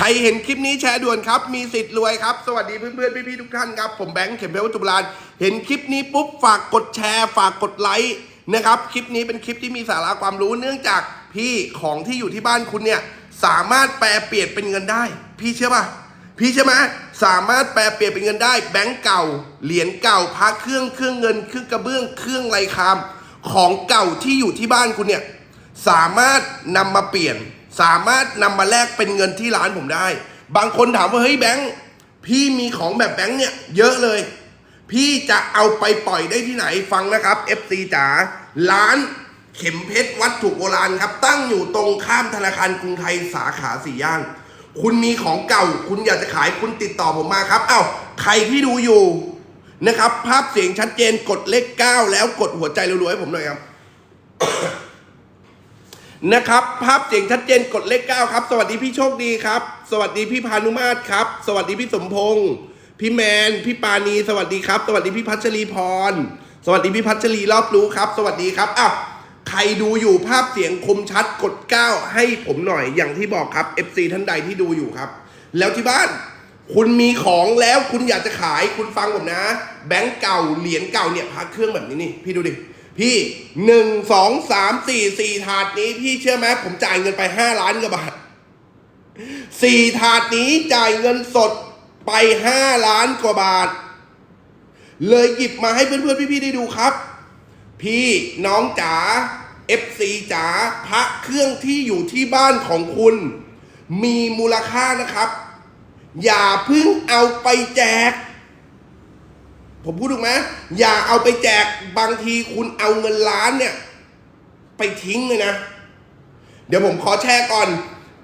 ใครเห็นคลิปนี้แชร์ด่วนครับ มีสิทธิ์รวยครับ สวัสดีเพื่อนๆพี่ๆทุกท่านครับ ผมแบงค์เข็มเพชรวัตุบราณเห็นคลิปนี้ปุ๊บฝากกดแชร์ ฝากกดไลค์นะครับ คลิปนี้เป็นคลิปที่มีสาระความรู้เนื่องจากพี่ของที่อยู่ที่บ้านคุณเนี่ยสามารถแปลเปลี่ยนเป็นเงินได้ พี่เชื่อป่ะพี่ใช่ไหมสามารถแปลเปลี่ยนเป็นเงินได้ แบงก์เก่า เหรียญเก่าพระเครื่องเครื่องเงินเครื่องกระเบื้องเครื่องไรคาม ของเก่าที่อยู่ที่บ้านคุณเนี่ยสามารถนำมาเปลี่ยน สามารถนำมาแลกเป็นเงินที่ร้านผมได้ บางคนถามว่าเฮ้ยแบงค์พี่มีของแบบแบงค์เนี่ยเยอะเลย พี่จะเอาไปปล่อยได้ที่ไหนฟังนะครับ FC จ๋าร้านเข็มเพชรวัตถุโบราณครับ ตั้งอยู่ตรงข้ามธนาคารกรุงไทยสาขาสี่ย่าน คุณมีของเก่า คุณอยากจะขายคุณติดต่อผมมาครับเอ้าใครที่ดูอยู่นะครับ ภาพเสียงชัดเจนกดเลขเก้าแล้วกดหัวใจรัวๆให้ผมหน่อยครับ นะครับ ภาพเสียงชัดเจนกดเลขเก้าครับ สวัสดีพี่โชคดีครับ สวัสดีพี่พานุมาตรครับ สวัสดีพี่สมพงษ์พี่แมน พี่ปานี สวัสดีครับ สวัสดีพี่พัชรีพร สวัสดีพี่พัชรีรอบรู้ครับ สวัสดีครับอ้าวใครดูอยู่ภาพเสียงคมชัดกดเก้าให้ผมหน่อยอย่างที่บอกครับ FC ท่านใดที่ดูอยู่ครับ แล้วที่บ้าน คุณมีของแล้วคุณอยากจะขายคุณฟังผมนะ แบงก์เก่าเหรียญเก่าเนี่ยพาเครื่องแบบนี้นี่พี่ดูดิ พี่หนึ่งสองสามสี่สี่ถาดนี้พี่เชื่อไหมผมจ่ายเงินไปห้าล้านกว่าบาทสี่ถาดนี้จ่ายเงินสดไปห้าล้านกว่าบาท เลยหยิบมาให้เพื่อนๆพี่ๆได้ดูครับ พี่น้องจ๋า FC จ๋าพระเครื่องที่อยู่ที่บ้านของคุณ มีมูลค่านะครับ อย่าเพิ่งเอาไปแจก ผมพูดถูกไหมอย่าเอาไปแจกบางทีคุณเอาเงินล้านเนี่ย ไปทิ้งเลยนะ เดี๋ยวผมขอแชร์ก่อน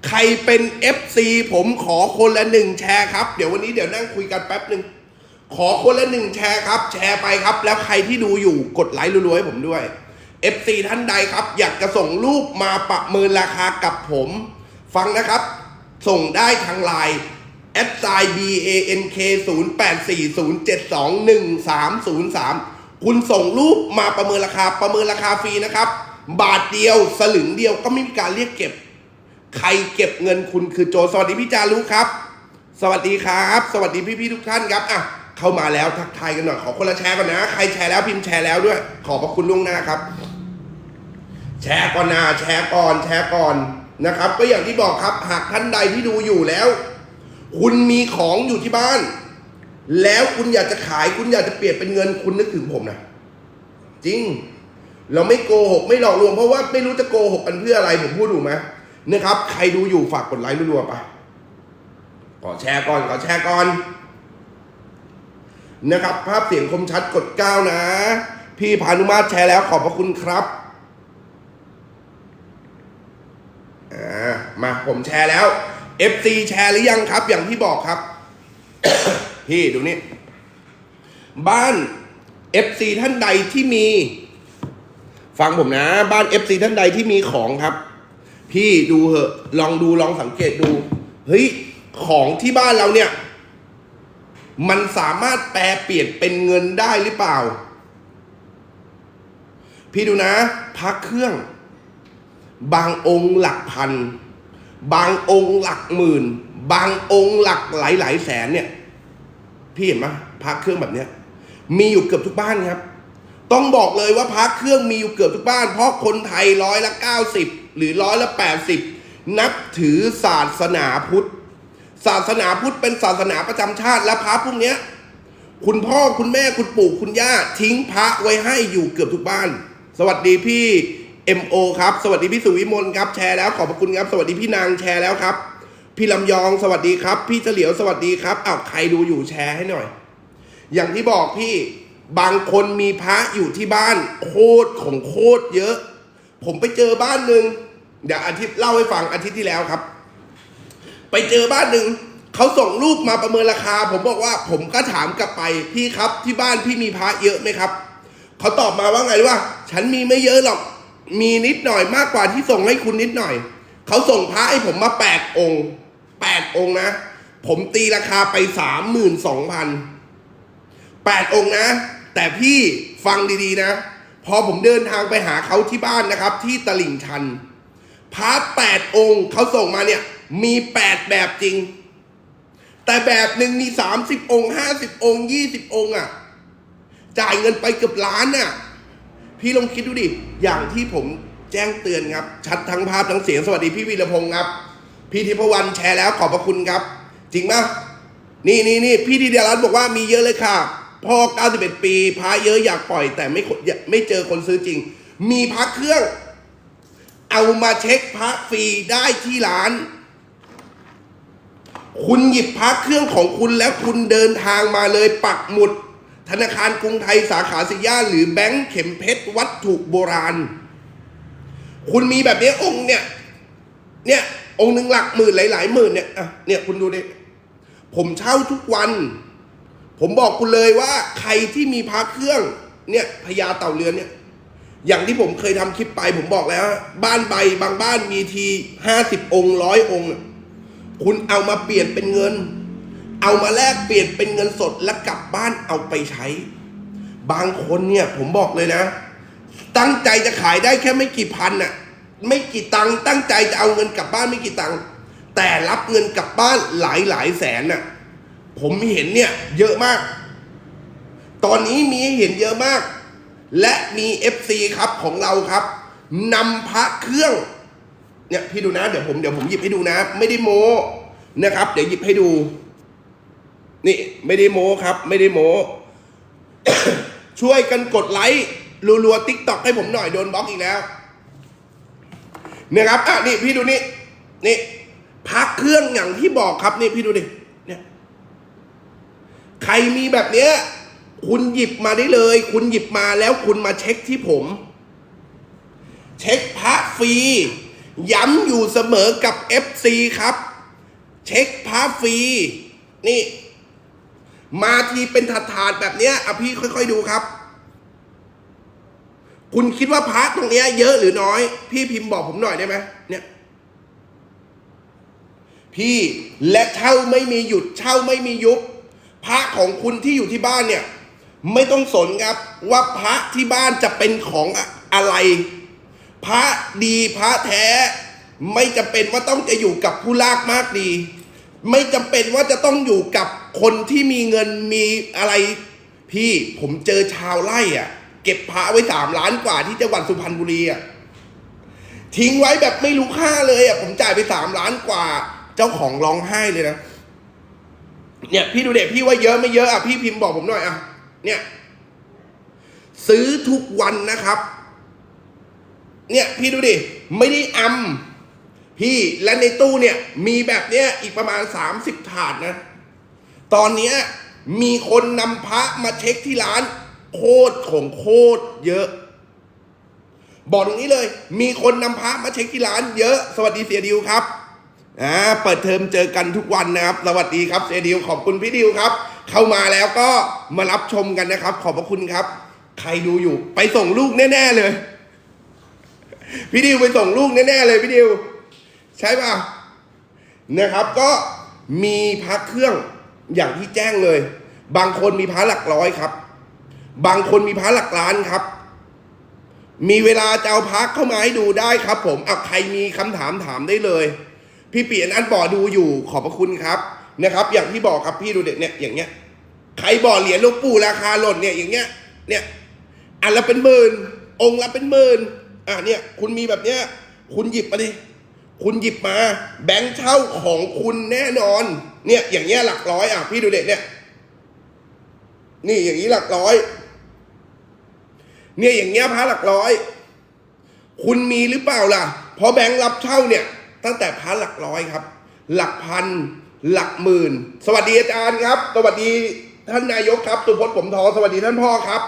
ใครเป็น FC ผมขอคนละหนึ่งแชร์ครับ เดี๋ยววันนี้เดี๋ยวนั่งคุยกันแป๊บหนึ่งขอคนละหนึ่งแชร์ครับ แชร์ไปครับ แล้วใครที่ดูอยู่กดไลค์รัวๆให้ผมด้วย FC ท่านใดครับ อยากจะส่งรูปมาประเมินราคากับผม ฟังนะครับ ส่งได้ทางไลน์ แอดไซ b a n k 0 8 4 0 7 2 1 3 0 3 คุณส่งรูปมาประเมินราคาประเมินราคาฟรีนะครับ บาทเดียวสลึงเดียวก็ไม่มีการเรียกเก็บ ใครเก็บเงินคุณคือโจสวัสดีพี่จารุครับ สวัสดีครับ สวัสดีพี่ๆทุกท่านครับอะเข้ามาแล้วทักทายกันหน่อยขอคนละแชร์ก่อนนะ ใครแชร์แล้วพิมพ์แชร์แล้วด้วย ขอบพระคุณล่วงหน้าครับ แชร์ก่อนนะแชร์ก่อนแชร์ก่อนนะครับ ก็อย่างที่บอกครับ หากท่านใดที่ดูอยู่แล้ว คุณมีของอยู่ที่บ้าน แล้วคุณอยากจะขาย คุณอยากจะเปลี่ยนเป็นเงินคุณนึกถึงผมนะจริง เราไม่โกหกไม่หลอกลวงเพราะว่าไม่รู้จะโกหกกันเพื่ออะไรผมพูดถูกไหมนะครับ ใครดูอยู่ฝากกดไลค์รัวๆไปขอแชร์ก่อนขอแชร์ก่อนนะครับ ภาพเสียงคมชัดกดเก้านะ พี่พานุมาตรแชร์แล้วขอบพระคุณครับอ่ามาผมแชร์แล้ว FC แชร์หรือยังครับ อย่างที่บอกครับ พี่ดูนี่ บ้าน FC ท่านใดที่มี ฟังผมนะ บ้าน FC ท่านใดที่มีของครับ พี่ดูเหอะ ลองดูลองสังเกตดู เฮ้ย ของที่บ้านเราเนี่ย มันสามารถแปลเปลี่ยนเป็นเงินได้หรือเปล่า พี่ดูนะ พักเครื่อง บางองค์หลักพัน บางองค์หลักหมื่น บางองค์หลักหลายหลายแสนเนี่ย พี่เห็นไหมพักเครื่องแบบเนี้ย มีอยู่เกือบทุกบ้านครับ ต้องบอกเลยว่าพักเครื่องมีอยู่เกือบทุกบ้าน เพราะคนไทยร้อยละเก้าสิบหรือร้อยละแปดสิบนับถือศาสนาพุทธ ศาสนาพุทธเป็นศาสนาประจำชาติและพระพวกเนี้ย คุณพ่อคุณแม่คุณปู่คุณย่าทิ้งพระไว้ให้อยู่เกือบทุกบ้าน สวัสดีพี่ MO ครับ สวัสดีพี่สุวิมลครับ แชร์แล้วขอบพระคุณครับ สวัสดีพี่นางแชร์แล้วครับ พี่ลำยองสวัสดีครับ พี่เฉลียวสวัสดีครับอ้าวใครดูอยู่แชร์ให้หน่อย อย่างที่บอกพี่บางคนมีพระอยู่ที่บ้านโคตรของโคตรเยอะ ผมไปเจอบ้านหนึ่งเดี๋ยวอาทิตย์เล่าให้ฟังอาทิตย์ที่แล้วครับ ไปเจอบ้านหนึ่งเขาส่งรูปมาประเมินราคา ผมบอกว่าผมก็ถามกลับไปพี่ครับที่บ้านพี่มีพระเยอะไหมครับเขาตอบมาว่าไงรู้ว่า ฉันมีไม่เยอะหรอก มีนิดหน่อยมากกว่าที่ส่งให้คุณนิดหน่อย เขาส่งพระให้ผมมาแปดองค์แปดองค์นะ ผมตีราคาไปสามหมื่นสองพันแปดองค์นะ แต่พี่ฟังดีๆนะ พอผมเดินทางไปหาเขาที่บ้านนะครับ ที่ตลิ่งชันพระแปดองค์เขาส่งมาเนี่ย มีแปดแบบจริง แต่แบบหนึ่งมีสามสิบองค์ห้าสิบองค์ยี่สิบองค์อะ จ่ายเงินไปเกือบล้านน่ะ พี่ลองคิดดูดิ อย่างที่ผมแจ้งเตือนครับ ชัดทั้งภาพทั้งเสียง สวัสดีพี่วีรพงศ์ครับ พี่ทิพวรรณแชร์แล้วขอบพระคุณครับ จริงปะนี่นี่นี่พี่ธีเดียรัตน์บอกว่ามีเยอะเลยค่ะพ่อ91 ปีพระเยอะอยากปล่อยแต่ไม่ไม่เจอคนซื้อจริง มีพระเครื่อง เอามาเช็คพระฟรีได้ที่ร้าน คุณหยิบพระเครื่องของคุณแล้วคุณเดินทางมาเลยปักหมุด ธนาคารกรุงไทยสาขาสิย่าหรือแบงก์เข็มเพชรวัตถุโบราณ คุณมีแบบนี้องค์เนี่ย เนี่ย องค์หนึ่งหลักหมื่นหลาย ๆ หมื่นเนี่ยอะเนี่ยคุณดูดิผมเช่าทุกวัน ผมบอกคุณเลยว่าใครที่มีพระเครื่อง เนี่ยพญาเต่าเรือนเนี่ย อย่างที่ผมเคยทำคลิปไป ผมบอกแล้ว บ้านใบบางบ้านมีทีห้าสิบองค์ร้อยองค์ คุณเอามาเปลี่ยนเป็นเงิน เอามาแลกเปลี่ยนเป็นเงินสดแล้วกลับบ้านเอาไปใช้ บางคนเนี่ยผมบอกเลยนะ ตั้งใจจะขายได้แค่ไม่กี่พันน่ะไม่กี่ตังค์ตั้งใจจะเอาเงินกลับบ้านไม่กี่ตังค์แต่รับเงินกลับบ้านหลายหลายแสนน่ะผมเห็นเนี่ยเยอะมาก ตอนนี้มีเห็นเยอะมาก และมี FC ครับของเราครับนำพระเครื่องเนี่ยพี่ดูนะเดี๋ยวผมเดี๋ยวผมหยิบให้ดูนะ ไม่ได้โมนะครับ เดี๋ยวหยิบให้ดู นี่ไม่ได้โม้ครับ ไม่ได้โม้ช่วยกันกดไลค์รัวๆติ๊กต็อกให้ผมหน่อยโดนบล็อกอีกแล้วเนะครับอะนี่พี่ดูนี่นี่พักเครื่องอย่างที่บอกครับนี่พี่ดูดิเนี่ยใครมีแบบเนี้ย คุณหยิบมาได้เลย คุณหยิบมาแล้วคุณมาเช็คที่ผม เช็คพระฟรีย้ำอยู่เสมอกับ FC ครับ เช็คพระฟรีนี่ มาทีเป็นถาดๆแบบเนี้ยอะพี่ค่อยๆดูครับ คุณคิดว่าพระตรงเนี้ย เยอะหรือน้อย พี่พิมพ์บอกผมหน่อยได้ไหมเนี่ย พี่และเช่าไม่มีหยุดเช่าไม่มียุบพระของคุณที่อยู่ที่บ้านเนี่ย ไม่ต้องสนครับว่าพระที่บ้านจะเป็นของอะไร พระดีพระแท้ไม่จำเป็นว่าต้องจะอยู่กับผู้ลากมากดี ไม่จำเป็นว่าจะต้องอยู่กับ คนที่มีเงินมีอะไร พี่ผมเจอชาวไร่อะ เก็บพระไว้สามล้านกว่าที่จังหวัดสุพรรณบุรีอะทิ้งไว้แบบไม่รู้ค่าเลยอะผมจ่ายไปสามล้านกว่า เจ้าของร้องไห้เลยนะเนี่ยพี่ดูเด็กพี่ว่าเยอะไม่เยอะอะพี่พิมพ์บอกผมหน่อยอะเนี่ย ซื้อทุกวันนะครับ เนี่ยพี่ดูดิไม่ได้อำพี่และในตู้เนี่ย มีแบบเนี้ยอีกประมาณสามสิบถาดนะ ตอนนี้มีคนนำพระมาเช็คที่ร้าน โคตรของโคตรเยอะ บอกตรงนี้เลย มีคนนำพระมาเช็คที่ร้านเยอะ สวัสดีเสียดิวครับอ่าเปิดเทอมเจอกันทุกวันนะครับ สวัสดีครับเสียดิวขอบคุณพี่ดิวครับ เข้ามาแล้วก็มารับชมกันนะครับ ขอบพระคุณครับ ใครดูอยู่ ไปส่งลูกแน่ ๆ เลย พี่ดิวไปส่งลูกแน่ๆเลยพี่ดิว ใช่ป่ะนะครับก็มีพักเครื่อง อย่างที่แจ้งเลย บางคนมีพัหลักร้อยครับ บางคนมีพัหลักล้านครับ มีเวลาจะเอาพักเข้ามาให้ดูได้ครับ ผมอะใครมีคำถามถามได้เลย พี่เปลี่ยนอันบ่อดูอยู่ขอบพระคุณครับนะครับ อย่างที่บอกครับพี่ดูเด็กเนี่ยอย่างเงี้ยใครบ่อเหรียญหลูกปู่ราคาหล่นเนี่ยอย่างเงี้ยเนี่ยอันละเป็นหมื่นองค์ละเป็นหมื่นอะเนี่ย คุณมีแบบเนี้ย คุณหยิบมาดิ คุณหยิบมา แบงค์เช่าของคุณแน่นอน เนี่ย อย่างเงี้ยหลักร้อยอะพี่ดูเด็กเนี่ย นี่อย่างนี้หลักร้อย เนี่ยอย่างเงี้ยพระหลักร้อย คุณมีหรือเปล่าล่ะ เพราะแบงค์รับเช่าเนี่ย ตั้งแต่พระหลักร้อยครับ หลักพัน หลักหมื่น สวัสดีอาจารย์ครับ สวัสดีท่านนายกครับสุพจน์ผมทองสวัสดีท่านพ่อครับ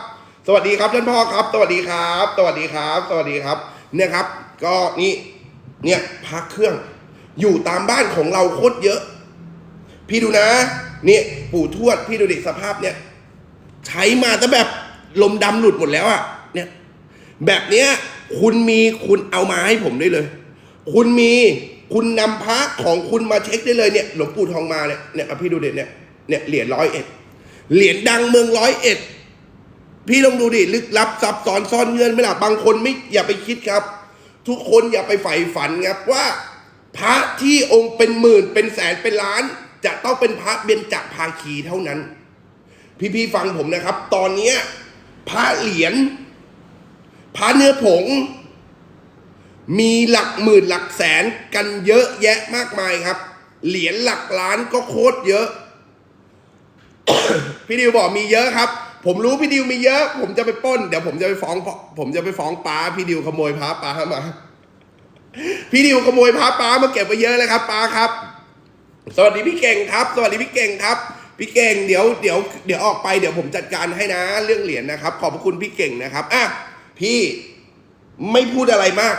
สวัสดีครับท่านพ่อครับ สวัสดีครับ สวัสดีครับ สวัสดีครับ เนี่ยครับ ก็นี่ เนี่ยพักเครื่อง อยู่ตามบ้านของเราโคตรเยอะ พี่ดูนะเนี่ยปู่ทวดพี่ดูดิสภาพเนี่ย ใช้มาแต่แบบลมดำหลุดหมดแล้วอะเนี่ย แบบเนี้ยคุณมีคุณเอามาให้ผมได้เลย คุณมีคุณนำพระของคุณมาเช็คได้เลยเนี่ยหลวงปู่ทองมาเนี่ยเนี่ยเอาพี่ดูเด็ดเนี่ยเนี่ยเหรียญร้อยเอ็ดเหรียญดังเมืองร้อยเอ็ดพี่ลองดูดิลึกลับซับซ้อนซ่อนเงื่อนไม่หล่ะบางคนไม่อย่าไปคิดครับ ทุกคนอย่าไปใฝ่ฝันครับว่า พระที่องค์เป็นหมื่นเป็นแสนเป็นล้าน จะต้องเป็นพระเบญจภาคีเท่านั้น พี่ๆฟังผมนะครับ ตอนเนี้พระเหรียญพระเนื้อผง มีหลักหมื่นหลักแสนกันเยอะแยะมากมายครับ เหรียญหลักล้านก็โคตรเยอะ พี่ดิวบอกมีเยอะครับ ผมรู้พี่ดิวมีเยอะ ผมจะไปป้น เดี๋ยวผมจะไปฟ้อง ผมจะไปฟ้องป้าพี่ดิวขโมยพระป้ามา พี่ดิวขโมยพระป้ามาเก็บไปเยอะเลยครับป้าครับ สวัสดีพี่เก่งครับ สวัสดีพี่เก่งครับ พี่เก่งเดี๋ยวเดี๋ยวเดี๋ยวออกไปเดี๋ยวผมจัดการให้นะเรื่องเหรียญนะครับ ขอบพระคุณพี่เก่งนะครับอะพี่ไม่พูดอะไรมาก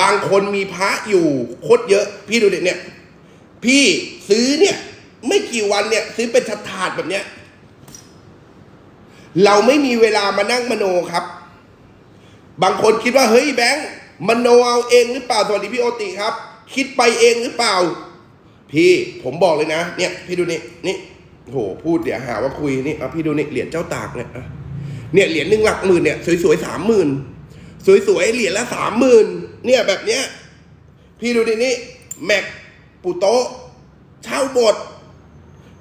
บางคนมีพระอยู่โคตรเยอะ พี่ดูเด็กเนี่ย พี่ซื้อเนี่ย ไม่กี่วันเนี่ย ซื้อเป็นถาดแบบเนี้ย เราไม่มีเวลามานั่งมโนครับ บางคนคิดว่าเฮ้ยแบงค์มโนเอาเองหรือเปล่าสวัสดีพี่โอติครับ คิดไปเองหรือเปล่า พี่ผมบอกเลยนะ เนี่ย พี่ดูนี่นี่โหพูดเดี๋ยวหาว่าคุยนี่เอาพี่ดูนี่เหรียญเจ้าตากเนี่ยเนี่ยเหรียญหนึ่งหลักหมื่นเนี่ยสวยๆสามหมื่นสวยๆเหรียญละสามหมื่นเนี่ยแบบเนี้ยพี่ดูดินี่แม็กปูโตเช่าบท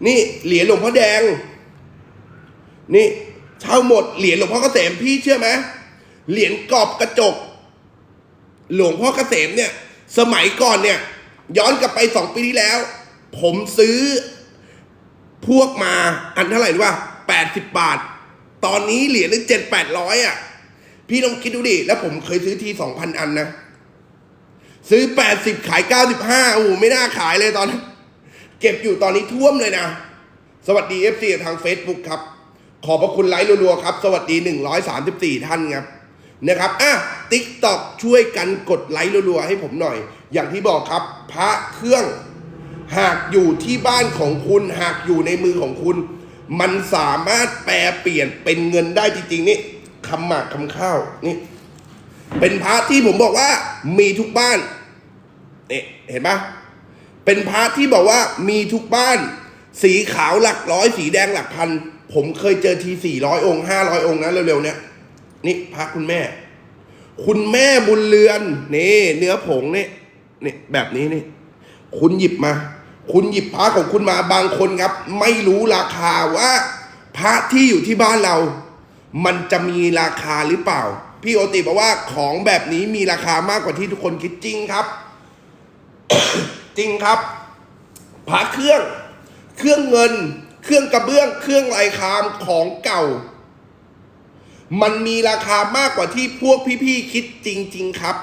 นี่เหรียญหลวงพ่อแดง นี่ เช่าหมดเหรียญหลวงพ่อเกษมพี่เชื่อไหมเหรียญกรอบกระจก หลวงพ่อเกษมเนี่ย สมัยก่อนเนี่ย ย้อนกลับไปสองปีที่แล้ว ผมซื้อพวกมาอันเท่าไหร่รู้ป่ะแปดสิบบาท ตอนนี้เหรียญนึงเจ็ดแปดร้อยอะ พี่ลองคิดดูดิ แล้วผมเคยซื้อทีสองพันอันนะ ซื้อแปดสิบขายเก้าสิบห้าโอ้โหไม่น่าขายเลยตอนนั้น เก็บอยู่ตอนนี้ท่วมเลยนะ สวัสดี FC ทาง Facebook ครับ ขอบพระคุณไลค์รัวๆครับ สวัสดี 134 ท่านครับนะครับอะติ๊กตอกช่วยกันกดไลค์รัวๆให้ผมหน่อย อย่างที่บอกครับ พระเครื่อง หากอยู่ที่บ้านของคุณ หากอยู่ในมือของคุณ มันสามารถแปลเปลี่ยนเป็นเงินได้จริงๆนี่คำหมากคำข้าวนี่ เป็นพระที่ผมบอกว่ามีทุกบ้านนี่เห็นปะเป็นพระที่บอกว่ามีทุกบ้าน สีขาวหลักร้อย สีแดงหลักพัน ผมเคยเจอทีสี่ร้อยองค์ห้าร้อยองค์นะเร็วๆเนี่ยนี่พระคุณแม่ คุณแม่บุญเรือนนี่เนื้อผงนี่นี่แบบนี้นี่ คุณหยิบมา คุณหยิบพระของคุณมาบางคนครับ ไม่รู้ราคาว่า พระที่อยู่ที่บ้านเรา มันจะมีราคาหรือเปล่า พี่โอติบอกว่าของแบบนี้มีราคามากกว่าที่ทุกคนคิดจริงครับ จริงครับพระเครื่อง เครื่องเงิน เครื่องกระเบื้อง เครื่องลายคามของเก่า มันมีราคามากกว่าที่พวกพี่ๆคิดจริง ๆ ครับ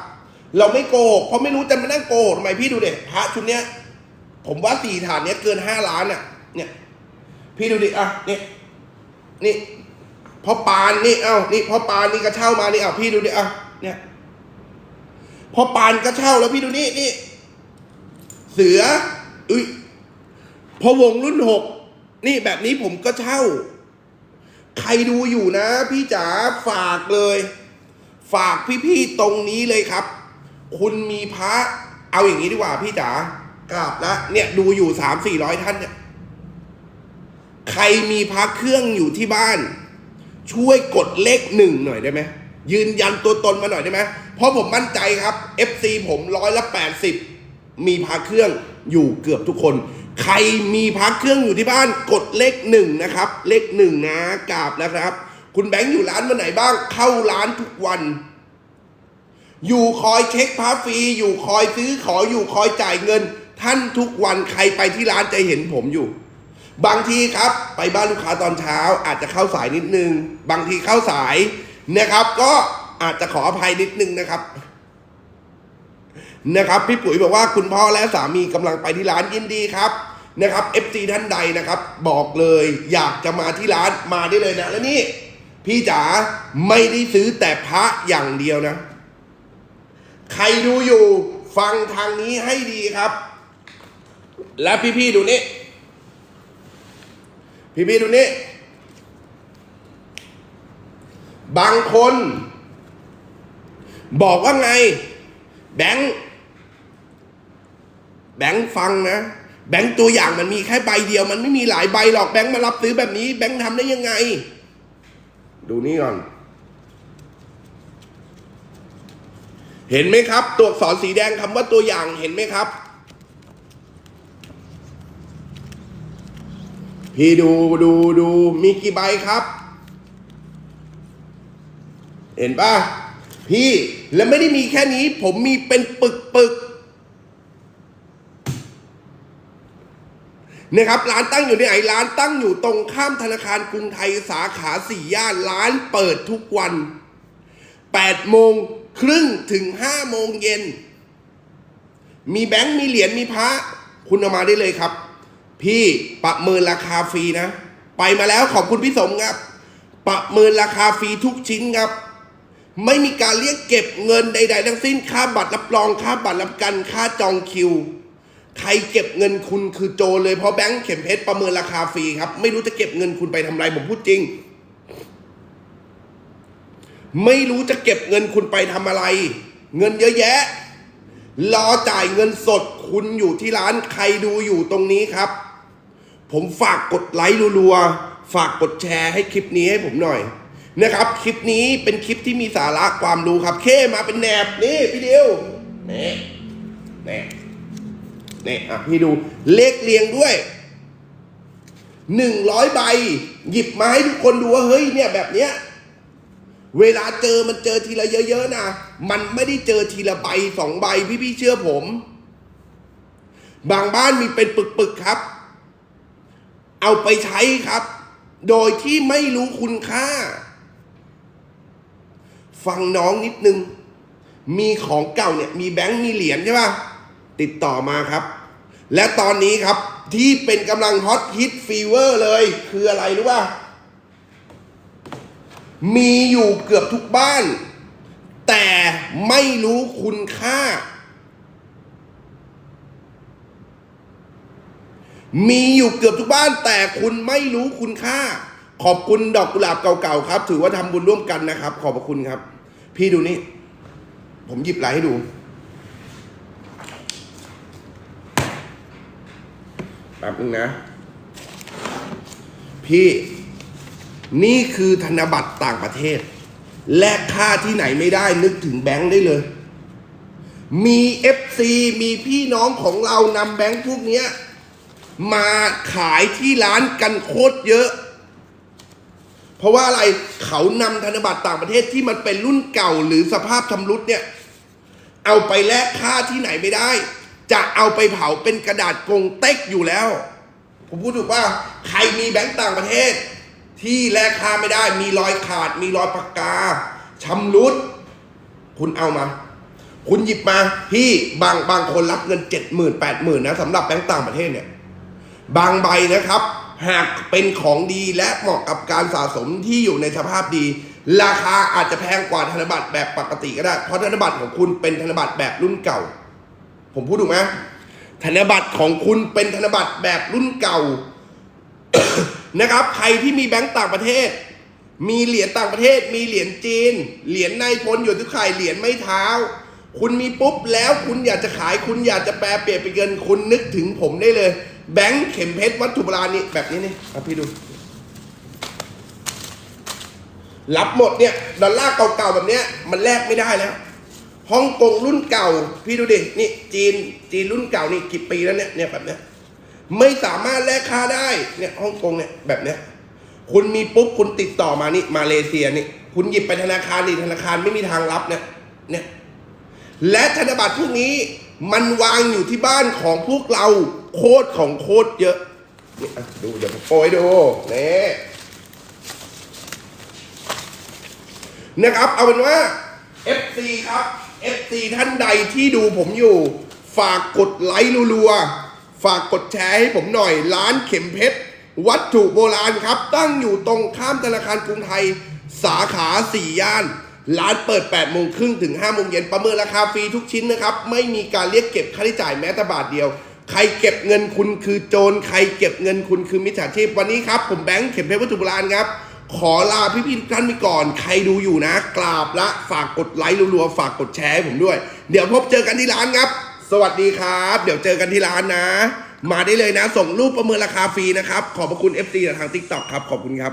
เราไม่โกหกเพราะไม่รู้จะมานั่งโกหกทำไมพี่ดูเด็พระชุดเนี้ย ผมว่าสี่ฐานเนี้ยเกินห้าล้านอะ เนี่ย พี่ดูดิอะเนี่ยนี่พ่อปานนี่เอ้านี่พ่อปานนี่ก็เช่ามานี่อะพี่ดูดิอะเนี่ยพ่อปานก็เช่าแล้วพี่ดูนี่นี่เสืออุ้ยพอวงรุ่นหก นี่แบบนี้ผมก็เช่า ใครดูอยู่นะ พี่จ๋าฝากเลย ฝากพี่ๆตรงนี้เลยครับ คุณมีพระ เอาอย่างนี้ดีกว่าพี่จ๋ากราบละเนี่ยดูอยู่สามสี่ร้อยท่านเนี่ยใครมีพระเครื่องอยู่ที่บ้าน ช่วยกดเลขหนึ่งหน่อยได้ไหมยืนยันตัวตนมาหน่อยได้ไหมเพราะผมมั่นใจครับ FC ผมร้อยละแปดสิบมีพระเครื่องอยู่เกือบทุกคน ใครมีพระเครื่องอยู่ที่บ้านกดเลขหนึ่งนะครับ เลขหนึ่งนะกราบนะครับ คุณแบงค์อยู่ร้านวันไหนบ้าง เข้าร้านทุกวัน อยู่คอยเช็คพระฟรีอยู่คอยซื้อขออยู่คอยจ่ายเงิน ท่านทุกวันใครไปที่ร้านจะเห็นผมอยู่ บางทีครับ ไปบ้านลูกค้าตอนเช้า อาจจะเข้าสายนิดนึง บางทีเข้าสายนะครับ ก็อาจจะขออภัยนิดนึงนะครับ นะครับพี่ปุ๋ยบอกว่าคุณพ่อและสามีกำลังไปที่ร้านยินดีครับนะครับ FC ท่านใดนะครับ บอกเลยอยากจะมาที่ร้านมาได้เลยนะ แล้วนี่ พี่จ๋าไม่ได้ซื้อแต่พระอย่างเดียวนะ ใครดูอยู่ฟังทางนี้ให้ดีครับ และพี่ๆดูนี่ พี่ๆดูนี่บางคน บอกว่าไง แบงค์ แบงค์ฟังนะ แบงค์ตัวอย่างมันมีแค่ใบเดียว มันไม่มีหลายใบหรอกแบงค์มารับซื้อแบบนี้ แบงค์ทำได้ยังไง ดูนี่ก่อน เห็นไหมครับ ตัวอักษรสีแดงคำว่าตัวอย่างเห็นไหมครับ พี่ดูดูดูมีกี่ใบครับ เห็นปะพี่แล้วไม่ได้มีแค่นี้ ผมมีเป็นปึกปึก นะครับร้านตั้งอยู่ที่ไหนร้านตั้งอยู่ตรงข้ามธนาคารกรุงไทยสาขาสี่ย่านร้านเปิดทุกวัน8โมงครึ่งถึง5โมงเย็น มีแบงค์มีเหรียญมีพระคุณเอามาได้เลยครับ พี่ประเมินราคาฟรีนะ ไปมาแล้วขอบคุณพี่สมครับ ประเมินราคาฟรีทุกชิ้นครับ ไม่มีการเรียกเก็บเงินใด ๆ ทั้งสิ้นค่าบัตรรับรองค่าบัตรรับกันค่าจองคิว ใครเก็บเงินคุณคือโจรเลยเพราะแบงค์เข็มเพชรประเมินราคาฟรีครับ ไม่รู้จะเก็บเงินคุณไปทำไรผมพูดจริง ไม่รู้จะเก็บเงินคุณไปทำอะไร เงินเยอะแยะ รอจ่ายเงินสดคุณอยู่ที่ร้านใครดูอยู่ตรงนี้ครับ ผมฝากกดไลค์รัวๆฝากกดแชร์ให้คลิปนี้ให้ผมหน่อยนะครับ คลิปนี้เป็นคลิปที่มีสาระความรู้ครับเคมาเป็นแหนบนี่พี่เดิวนี่นี่ นี่อะพี่ดูเลขเรียงด้วยหนึ่งร้อยใบ หยิบมาให้ทุกคนดูว่าเฮ้ยเนี่ยแบบเนี้ยเวลาเจอมันเจอทีละเยอะๆนะมันไม่ได้เจอทีละใบสองใบพี่ๆเชื่อผม บางบ้านมีเป็นปึกๆครับ เอาไปใช้ครับ โดยที่ไม่รู้คุณค่า ฟังน้องนิดนึง มีของเก่าเนี่ย มีแบงค์มีเหรียญใช่ป่ะ ติดต่อมาครับ และตอนนี้ครับที่เป็นกำลังฮอตฮิตฟีเวอร์เลย คืออะไรรู้ป่ะ มีอยู่เกือบทุกบ้าน แต่ไม่รู้คุณค่า มีอยู่เกือบทุกบ้าน แต่คุณไม่รู้คุณค่า ขอบคุณดอกกุหลาบเก่าๆครับ ถือว่าทำบุญร่วมกันนะครับ ขอบพระคุณครับ พี่ดูนี่ ผมหยิบลายให้ดู แป๊บนึงนะ พี่นี่คือธนบัตรต่างประเทศ แลกค่าที่ไหนไม่ได้นึกถึงแบงค์ได้เลย มี FC มีพี่น้องของเรานำแบงค์พวกนี้มาขายที่ร้านกันโคตรเยอะ เพราะว่าอะไรเขานำธนบัตรต่างประเทศที่มันเป็นรุ่นเก่าหรือสภาพชำรุดเนี่ย เอาไปแลกค่าที่ไหนไม่ได้ จะเอาไปเผาเป็นกระดาษกงเต็กอยู่แล้ว ผมพูดถูกว่าใครมีแบงก์ต่างประเทศ ที่แลกค่าไม่ได้ มีรอยขาด มีรอยปากกาชำรุด คุณเอามา คุณหยิบมาพี่บางบางคนรับเงินเจ็ดหมื่นแปดหมื่นนะสำหรับแบงก์ต่างประเทศเนี่ย บางใบนะครับ หากเป็นของดีและเหมาะกับการสะสมที่อยู่ในสภาพดีราคาอาจจะแพงกว่าธนบัตรแบบปกติก็ได้ เพราะธนบัตรของคุณเป็นธนบัตรแบบรุ่นเก่า ผมพูดถูกไหมธนบัตรของคุณเป็นธนบัตรแบบรุ่นเก่า นะครับ ใครที่มีแบงก์ต่างประเทศ มีเหรียญต่างประเทศ มีเหรียญจีน เหรียญในพลอยู่ทุกไข่เหรียญไม่เท้า คุณมีปุ๊บแล้วคุณอยากจะขาย คุณอยากจะแปลเปลี่ยนเป็นเงินคุณนึกถึงผมได้เลย แบงค์เข็มเพชรวัตถุโบราณนี่แบบนี้นี่อาพี่ดูรับหมดเนี่ยดอลลาร์เก่าๆแบบเนี้ยมันแลกไม่ได้แล้ว ฮ่องกงรุ่นเก่า พี่ดูดิ นี่จีนจีนรุ่นเก่านี่กี่ปีแล้วเนี่ยเนี่ยแบบเนี้ยไม่สามารถแลกค่าได้เนี่ยฮ่องกงเนี่ยแบบเนี้ยคุณมีปุ๊บคุณติดต่อมานี่มาเลเซียนี่ คุณหยิบไปธนาคารนี่ธนาคารไม่มีทางรับเนี่ยเนี่ยและธนบัตรพวกนี้มันวางอยู่ที่บ้านของพวกเราโคตรของโคตรเยอะนี่ดูเดี๋ยวผมโปรยดูนี่นะครับเอาเป็นว่า FC ครับ FC ท่านใดที่ดูผมอยู่ ฝากกดไลค์รัวๆ ฝากกดแชร์ให้ผมหน่อย ร้านเข็มเพชร วัตถุโบราณครับ ตั้งอยู่ตรงข้ามธนาคารกรุงไทย สาขาสี่ย่าน ร้านเปิด8โมงครึ่งถึง5โมงเย็นประเมินราคาฟรีทุกชิ้นนะครับ ไม่มีการเรียกเก็บค่าใช้จ่ายแม้แต่บาทเดียว ใครเก็บเงินคุณคือโจร ใครเก็บเงินคุณคือมิจฉาชีพ วันนี้ครับผมแบงค์เข็มเพชรวัตถุโบราณครับ ขอลาพี่ๆทุกท่านไปก่อน ใครดูอยู่นะ กราบละฝากกดไลค์รัวๆฝากกดแชร์ให้ผมด้วย เดี๋ยวพบเจอกันที่ร้านครับ สวัสดีครับ เดี๋ยวเจอกันที่ร้านนะ มาได้เลยนะ ส่งรูปประเมินราคาฟรีนะครับ ขอบพระคุณ FC จากทาง TikTok ครับ ขอบคุณครับ